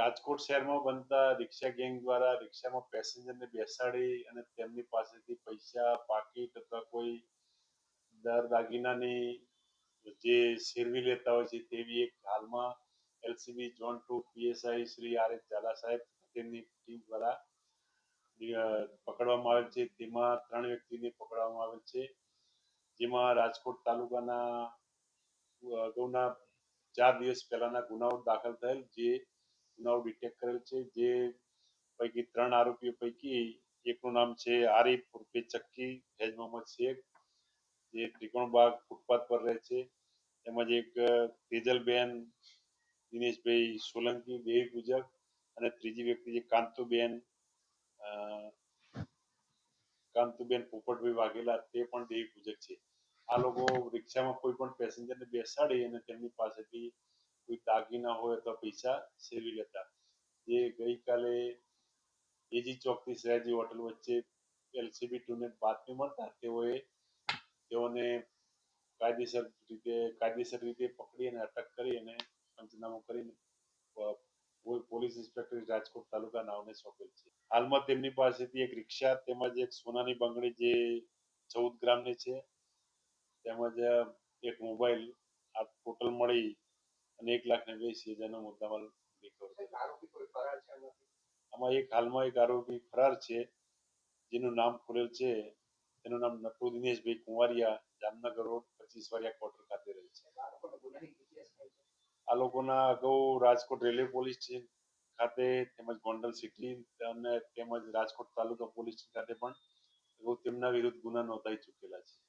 રાજકોટ શહેરમાં બનતા રિક્ષા ગેંગ દ્વારા રિક્ષામાં પેસેન્જરને બેસાડી અને તેમની પાસેથી પૈસા, પાકીટ અથવા કોઈ દર દાગીનાની જે શેરવી લેતા હોય છે તેવી એક હાલમાં LCB zone two PSI Shri R S Zala સાહેબ તેમની ટીમ દ્વારા પકડવામાં આવેલ છે. તેમાં ત્રણ વ્યક્તિને પકડવામાં આવેલ છે. જેમાં રાજકોટ તાલુકાના અગાઉના ચાર દિવસ પહેલાના ગુનાઓ દાખલ થયેલ જે ગુનાઓ ડિટેક્ટ કરેલ છે. જે પૈકી ત્રણ આરોપીઓ પૈકી એકનું નામ છે આરિફ ઉર્ફે ચક્કી ફેજ મોહમ્મદ શેખ, જે ત્રિકોણબાગ ફૂટપાથ પર રહે છે. તેમજ એક તેજલબેન દિનેશભાઈ સોલંકી, દેવી પૂજક અને ત્રીજી વ્યક્તિ જે કાંતુબેન કાંતુબેન પોપટભાઈ વાઘેલા, તે પણ દેવી પૂજક છે. આ લોકો રિક્ષામાં કોઈ પણ પેસેન્જરને બેસાડી અને તેમની પાસેથી કોઈ દાગીના હોય અથવા પૈસા સેવી લેતા. જે ગઈકાલે એજી ચોકથી સયાજી હોટલ વચ્ચે એલસીબી ટુને બાતમી મળતા, તેઓએ તેઓને કાયદેસર રીતે કાયદેસર રીતે પકડી અને અટક કરી અને પંચનામું કરીને પોલીસ ઇન્સ્પેક્ટર રાજકોટ તાલુકા નાવને સોંપેલ છે. હાલમાં તેમની પાસેથી એક રિક્ષા તેમજ એક સોનાની બંગડી જે ચૌદ ગ્રામની છે, તેમજ એક મોબાઈલ આ ટોટલ મળી અને એક લાખ ને વીસ હજારનો મુદ્દામાલ થયો. આમાં એક હાલમાં એક આરોપી ફરાર છે જેનું નામ ખુલેલ છે. તેનું નામ નટુ દિનેશભાઈ કુંવારિયા જામનગર રોડ પચીસ વાળિયા ક્વાર્ટર ખાતે રહે છે. આ લોકોના અગાઉ રાજકોટ રેલવે પોલીસ સ્ટેશન ખાતે તેમજ ગોંડલ સિટી અને તેમજ રાજકોટ તાલુકા પોલીસ ખાતે પણ અગાઉ તેમના વિરુદ્ધ ગુના નોંધાઈ ચૂકેલા છે.